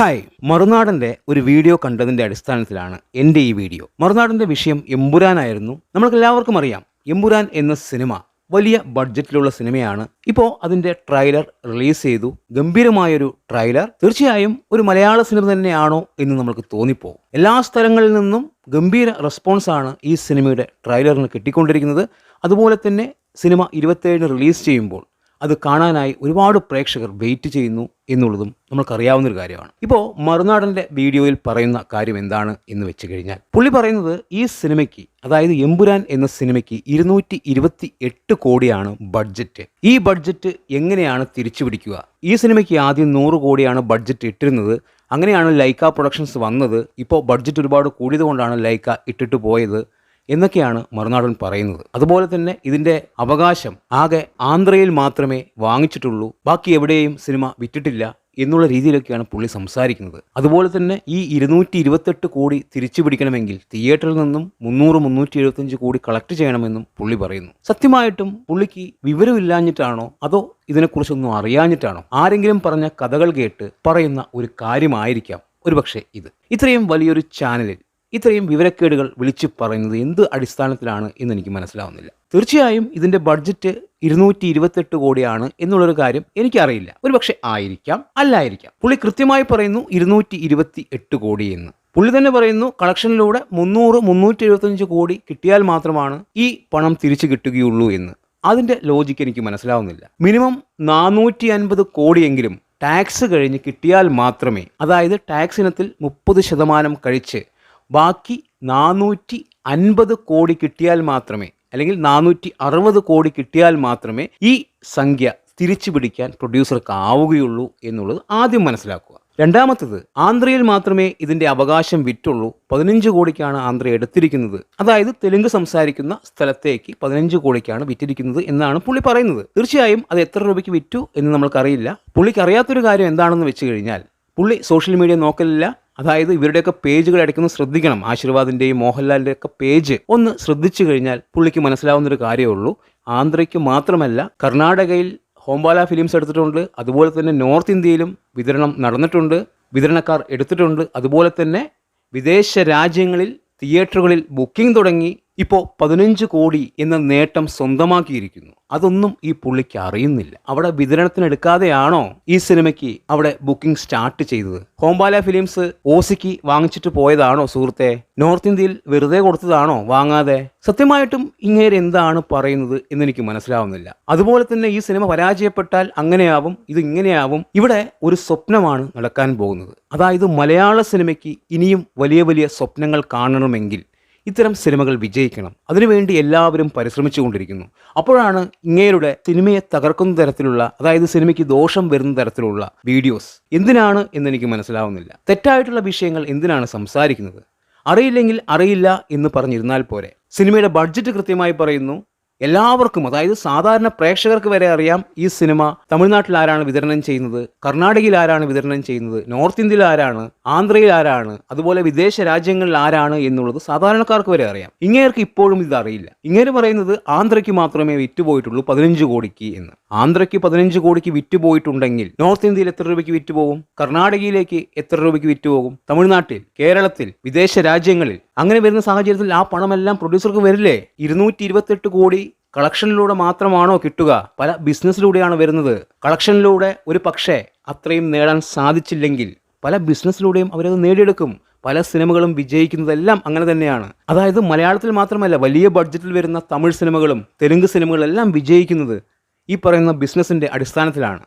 Hi. മറുനാടന്റെ ഒരു video കണ്ടതിന്റെ അടിസ്ഥാനത്തിലാണ് എന്റെ ഈ വീഡിയോ. മറുനാടന്റെ വിഷയം എമ്പുരാനായിരുന്നു. നമ്മൾക്ക് എല്ലാവർക്കും അറിയാം. എമ്പുരാൻ എന്ന സിനിമ വലിയ ബഡ്ജറ്റിലുള്ള സിനിമയാണ്. ഇപ്പോൾ അതിന്റെ ട്രെയിലർ റിലീസ് ചെയ്തു. ഗംഭീരമായൊരു ട്രെയിലർ തീർച്ചയായും ഒരു മലയാള സിനിമ തന്നെയാണോ എന്ന് നമുക്ക് തോന്നിപ്പോകും എല്ലാ സ്ഥലങ്ങളിൽ നിന്നും ഗംഭീര റെസ്പോൺസാണ് ഈ സിനിമയുടെ ട്രailerന് കിട്ടിക്കൊണ്ടിരിക്കുന്നത്. അതുപോലെ തന്നെ സിനിമ ഇരുപത്തേഴിന് റിലീസ് ചെയ്യുമ്പോൾ അത് കാണാനായി ഒരുപാട് പ്രേക്ഷകർ വെയിറ്റ് ചെയ്യുന്നു എന്നുള്ളതും നമുക്കറിയാവുന്ന ഒരു കാര്യമാണ്. ഇപ്പോൾ മറുനാടന്റെ വീഡിയോയിൽ പറയുന്ന കാര്യം എന്താണ് എന്ന് വെച്ച് കഴിഞ്ഞാൽ പുള്ളി പറയുന്നത് ഈ സിനിമയ്ക്ക് അതായത് എമ്പുരാൻ എന്ന സിനിമയ്ക്ക് ഇരുന്നൂറ്റി ഇരുപത്തി എട്ട് കോടിയാണ് ബഡ്ജറ്റ്. ഈ ബഡ്ജറ്റ് എങ്ങനെയാണ് തിരിച്ചു പിടിക്കുക? ഈ സിനിമയ്ക്ക് ആദ്യം നൂറ് കോടിയാണ് ബഡ്ജറ്റ് ഇട്ടിരുന്നത്. അങ്ങനെയാണ് ലൈക്ക പ്രൊഡക്ഷൻസ് വന്നത്. ഇപ്പോൾ ബഡ്ജറ്റ് ഒരുപാട് കൂടിയത് കൊണ്ടാണ് ലൈക്ക ഇട്ടിട്ട് പോയത്. എന്നൊക്കെയാണ് മറുനാടൻ പറയുന്നത്. അതുപോലെ തന്നെ ഇതിന്റെ അവകാശം ആകെ ആന്ധ്രയിൽ മാത്രമേ വാങ്ങിച്ചിട്ടുള്ളൂ. ബാക്കി എവിടെയും സിനിമ വിറ്റിട്ടില്ല എന്നുള്ള രീതിയിലൊക്കെയാണ് പുള്ളി സംസാരിക്കുന്നത്. അതുപോലെ തന്നെ ഈ ഇരുന്നൂറ്റി ഇരുപത്തെട്ട് കോടി തിരിച്ചു പിടിക്കണമെങ്കിൽ തിയേറ്ററിൽ നിന്നും മുന്നൂറ് മുന്നൂറ്റി എഴുപത്തഞ്ച് കോടി കളക്ട് ചെയ്യണമെന്നും പുള്ളി പറയുന്നു. സത്യമായിട്ടും പുള്ളിക്ക് വിവരമില്ലാഞ്ഞിട്ടാണോ അതോ ഇതിനെക്കുറിച്ചൊന്നും അറിയാഞ്ഞിട്ടാണോ? ആരെങ്കിലും പറഞ്ഞ കഥകൾ കേട്ട് പറയുന്ന ഒരു കാര്യമായിരിക്കാം ഒരുപക്ഷെ ഇത്. ഇത്രയും വലിയൊരു ചാനലിൽ ഇത്രയും വിവരക്കേടുകൾ വിളിച്ചു പറയുന്നത് എന്ത് അടിസ്ഥാനത്തിലാണ് എന്ന് എനിക്ക് മനസ്സിലാവുന്നില്ല. തീർച്ചയായും ഇതിന്റെ ബഡ്ജറ്റ് ഇരുന്നൂറ്റി ഇരുപത്തെട്ട് കോടിയാണ് എന്നുള്ളൊരു കാര്യം എനിക്കറിയില്ല. ഒരുപക്ഷെ ആയിരിക്കാം അല്ലായിരിക്കാം. പുള്ളി കൃത്യമായി പറയുന്നു ഇരുന്നൂറ്റി ഇരുപത്തി എട്ട് കോടി എന്ന്. പുള്ളി തന്നെ പറയുന്നു കളക്ഷനിലൂടെ മുന്നൂറ് മുന്നൂറ്റി എഴുപത്തഞ്ച് കോടി കിട്ടിയാൽ മാത്രമാണ് ഈ പണം തിരിച്ചു കിട്ടുകയുള്ളൂ എന്ന്. അതിന്റെ ലോജിക്ക് എനിക്ക് മനസ്സിലാവുന്നില്ല. മിനിമം നാനൂറ്റി അൻപത് കോടിയെങ്കിലും ടാക്സ് കഴിഞ്ഞ് കിട്ടിയാൽ മാത്രമേ അതായത് ടാക്സ് ഇനത്തിൽ മുപ്പത് ശതമാനം കഴിച്ച് ബാക്കി നാനൂറ്റി അൻപത് കോടി കിട്ടിയാൽ മാത്രമേ അല്ലെങ്കിൽ നാനൂറ്റി അറുപത് കോടി കിട്ടിയാൽ മാത്രമേ ഈ സംഖ്യ തിരിച്ചു പിടിക്കാൻ പ്രൊഡ്യൂസർക്ക് ആവുകയുള്ളൂ എന്നുള്ളത് ആദ്യം മനസ്സിലാക്കുക. രണ്ടാമത്തത് ആന്ധ്രയിൽ മാത്രമേ ഇതിന്റെ അവകാശം വിറ്റുള്ളൂ. പതിനഞ്ച് കോടിക്കാണ് ആന്ധ്ര എടുത്തിരിക്കുന്നത്. അതായത് തെലുങ്ക് സംസാരിക്കുന്ന സ്ഥലത്തേക്ക് പതിനഞ്ച് കോടിക്കാണ് വിറ്റിരിക്കുന്നത് എന്നാണ് പുള്ളി പറയുന്നത്. തീർച്ചയായും അത് എത്ര രൂപയ്ക്ക് വിറ്റു എന്ന് നമ്മൾക്കറിയില്ല. പുള്ളിക്ക് അറിയാത്തൊരു കാര്യം എന്താണെന്ന് വെച്ച് കഴിഞ്ഞാൽ പുള്ളി സോഷ്യൽ മീഡിയ നോക്കലില്ല. അതായത് ഇവരുടെയൊക്കെ പേജുകൾ ഇടയ്ക്കൊന്ന് ശ്രദ്ധിക്കണം. ആശീർവാദിന്റെയും മോഹൻലാലിന്റെ ഒക്കെ പേജ് ഒന്ന് ശ്രദ്ധിച്ചു കഴിഞ്ഞാൽ പുള്ളിക്ക് മനസ്സിലാവുന്ന ഒരു കാര്യമേ ഉള്ളൂ. ആന്ധ്രയ്ക്ക് മാത്രമല്ല കർണാടകയിൽ ഹോംബാല ഫിലിംസ് എടുത്തിട്ടുണ്ട്. അതുപോലെ തന്നെ നോർത്ത് ഇന്ത്യയിലും വിതരണം നടന്നിട്ടുണ്ട്. വിതരണക്കാർ എടുത്തിട്ടുണ്ട്. അതുപോലെ തന്നെ വിദേശ രാജ്യങ്ങളിൽ തിയേറ്ററുകളിൽ ബുക്കിംഗ് തുടങ്ങി. ഇപ്പോൾ പതിനഞ്ച് കോടി എന്ന നേട്ടം സ്വന്തമാക്കിയിരിക്കുന്നു. അതൊന്നും ഈ പുള്ളിക്ക് അറിയുന്നില്ല. അവിടെ വിതരണത്തിനെടുക്കാതെയാണോ ഈ സിനിമയ്ക്ക് അവിടെ ബുക്കിംഗ് സ്റ്റാർട്ട് ചെയ്തത്? ഹോംബാല ഫിലിംസ് ഓസിക്ക് വാങ്ങിച്ചിട്ട് പോയതാണോ സുഹൃത്തെ? നോർത്ത് ഇന്ത്യയിൽ വെറുതെ കൊടുത്തതാണോ വാങ്ങാതെ? സത്യമായിട്ടും ഇങ്ങേര് എന്താണ് പറയുന്നത് എന്നെനിക്ക് മനസ്സിലാവുന്നില്ല. അതുപോലെ തന്നെ ഈ സിനിമ പരാജയപ്പെട്ടാൽ അങ്ങനെയാവും ഇത് ഇങ്ങനെയാവും. ഇവിടെ ഒരു സ്വപ്നമാണ് നടക്കാൻ പോകുന്നത്. അതായത് മലയാള സിനിമയ്ക്ക് ഇനിയും വലിയ വലിയ സ്വപ്നങ്ങൾ കാണണമെങ്കിൽ ഇത്തരം സിനിമകൾ വിജയിക്കണം. അതിനുവേണ്ടി എല്ലാവരും പരിശ്രമിച്ചുകൊണ്ടിരിക്കുന്നു. അപ്പോഴാണ് ഇങ്ങേരുടെ സിനിമയെ തകർക്കുന്ന തരത്തിലുള്ള അതായത് സിനിമയ്ക്ക് ദോഷം വരുന്ന തരത്തിലുള്ള വീഡിയോസ്. എന്തിനാണ് എന്നെനിക്ക് മനസ്സിലാവുന്നില്ല. തെറ്റായിട്ടുള്ള വിഷയങ്ങൾ എന്തിനാണ് സംസാരിക്കുന്നത്? അറിയില്ലെങ്കിൽ അറിയില്ല എന്ന് പറഞ്ഞിരുന്നാൽ പോരെ. സിനിമയുടെ ബഡ്ജറ്റ് കൃത്യമായി പറയുന്നു. എല്ലാവർക്കും അതായത് സാധാരണ പ്രേക്ഷകർക്ക് വരെ അറിയാം ഈ സിനിമ തമിഴ്നാട്ടിൽ ആരാണ് വിതരണം ചെയ്യുന്നത് കർണാടകയിൽ ആരാണ് വിതരണം ചെയ്യുന്നത് നോർത്ത് ഇന്ത്യയിൽ ആരാണ് ആന്ധ്രയിൽ ആരാണ് അതുപോലെ വിദേശ രാജ്യങ്ങളിൽ ആരാണ് എന്നുള്ളത് സാധാരണക്കാർക്ക് വരെ അറിയാം. ഇങ്ങേർക്ക് ഇപ്പോഴും ഇത് അറിയില്ല. ഇങ്ങേര് പറയുന്നത് ആന്ധ്രയ്ക്ക് മാത്രമേ വിറ്റുപോയിട്ടുള്ളൂ പതിനഞ്ച് കോടിക്ക് എന്ന്. ആന്ധ്രയ്ക്ക് പതിനഞ്ച് കോടിക്ക് വിറ്റുപോയിട്ടുണ്ടെങ്കിൽ നോർത്ത് ഇന്ത്യയിൽ എത്ര രൂപയ്ക്ക് വിറ്റുപോകും? കർണാടകയിലേക്ക് എത്ര രൂപയ്ക്ക് വിറ്റുപോകും? തമിഴ്നാട്ടിൽ കേരളത്തിൽ വിദേശ രാജ്യങ്ങളിൽ? അങ്ങനെ വരുന്ന സാഹചര്യത്തിൽ ആ പണമെല്ലാം പ്രൊഡ്യൂസർക്ക് വരില്ലേ? ഇരുന്നൂറ്റി കോടി കളക്ഷനിലൂടെ മാത്രമാണോ കിട്ടുക? പല ബിസിനസ്സിലൂടെയാണ് വരുന്നത്. കളക്ഷനിലൂടെ ഒരു പക്ഷേ അത്രയും നേടാൻ സാധിച്ചില്ലെങ്കിൽ പല ബിസിനസ്സിലൂടെയും അവരത് നേടിയെടുക്കും. പല സിനിമകളും വിജയിക്കുന്നതെല്ലാം അങ്ങനെ തന്നെയാണ്. അതായത് മലയാളത്തിൽ മാത്രമല്ല വലിയ ബഡ്ജറ്റിൽ വരുന്ന തമിഴ് സിനിമകളും തെലുങ്ക് സിനിമകളെല്ലാം വിജയിക്കുന്നത് ഈ പറയുന്ന ബിസിനസ്സിന്റെ അടിസ്ഥാനത്തിലാണ്.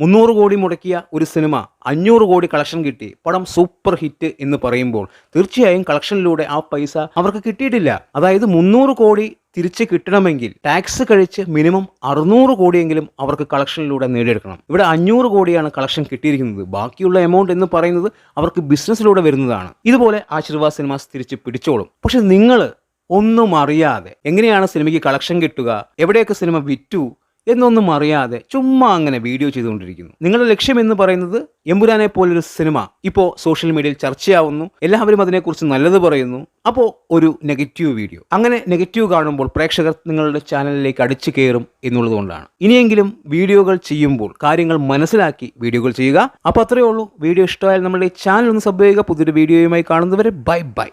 മുന്നൂറ് കോടി മുടക്കിയ ഒരു സിനിമ അഞ്ഞൂറ് കോടി കളക്ഷൻ കിട്ടി. പടം സൂപ്പർ ഹിറ്റ് എന്ന് പറയുമ്പോൾ തീർച്ചയായും കളക്ഷനിലൂടെ ആ പൈസ അവർക്ക് കിട്ടിയിട്ടില്ല. അതായത് മുന്നൂറ് കോടി തിരിച്ച് കിട്ടണമെങ്കിൽ ടാക്സ് കഴിച്ച് മിനിമം അറുന്നൂറ് കോടിയെങ്കിലും അവർക്ക് കളക്ഷനിലൂടെ നേടിയെടുക്കണം. ഇവിടെ അഞ്ഞൂറ് കോടിയാണ് കളക്ഷൻ കിട്ടിയിരിക്കുന്നത്. ബാക്കിയുള്ള എമൗണ്ട് എന്ന് പറയുന്നത് അവർക്ക് ബിസിനസ്സിലൂടെ വരുന്നതാണ്. ഇതുപോലെ ആശീർവാദ് സിനിമാസ് തിരിച്ച് പിടിച്ചോളും. പക്ഷെ നിങ്ങൾ ഒന്നും അറിയാതെ എങ്ങനെയാണ് സിനിമയ്ക്ക് കളക്ഷൻ കിട്ടുക? എവിടെയൊക്കെ സിനിമ വിറ്റു? എന്നൊന്നും അറിയാതെ ചുമ്മാ അങ്ങനെ വീഡിയോ ചെയ്തുകൊണ്ടിരിക്കുന്നു. നിങ്ങളുടെ ലക്ഷ്യം എന്ന് പറയുന്നത് എമ്പുരാനെ പോലൊരു സിനിമ. ഇപ്പോൾ സോഷ്യൽ മീഡിയയിൽ ചർച്ചയാവുന്നു. എല്ലാവരും അതിനെക്കുറിച്ച് നല്ലത് പറയുന്നു. അപ്പോൾ ഒരു നെഗറ്റീവ് വീഡിയോ. അങ്ങനെ നെഗറ്റീവ് കാണുമ്പോൾ പ്രേക്ഷകർ നിങ്ങളുടെ ചാനലിലേക്ക് അടിച്ചു കയറും എന്നുള്ളതുകൊണ്ടാണ് ഇനിയെങ്കിലും വീഡിയോകൾ ചെയ്യുമ്പോൾ കാര്യങ്ങൾ മനസ്സിലാക്കി വീഡിയോകൾ ചെയ്യുക. അപ്പോൾ അത്രയേ ഉള്ളൂ. വീഡിയോ ഇഷ്ടമായാൽ നമ്മുടെ ചാനൽ ഒന്ന് സബ് ചെയ്യുക. പുതിയൊരു വീഡിയോയുമായി കാണുന്നവരെ ബൈ ബൈ.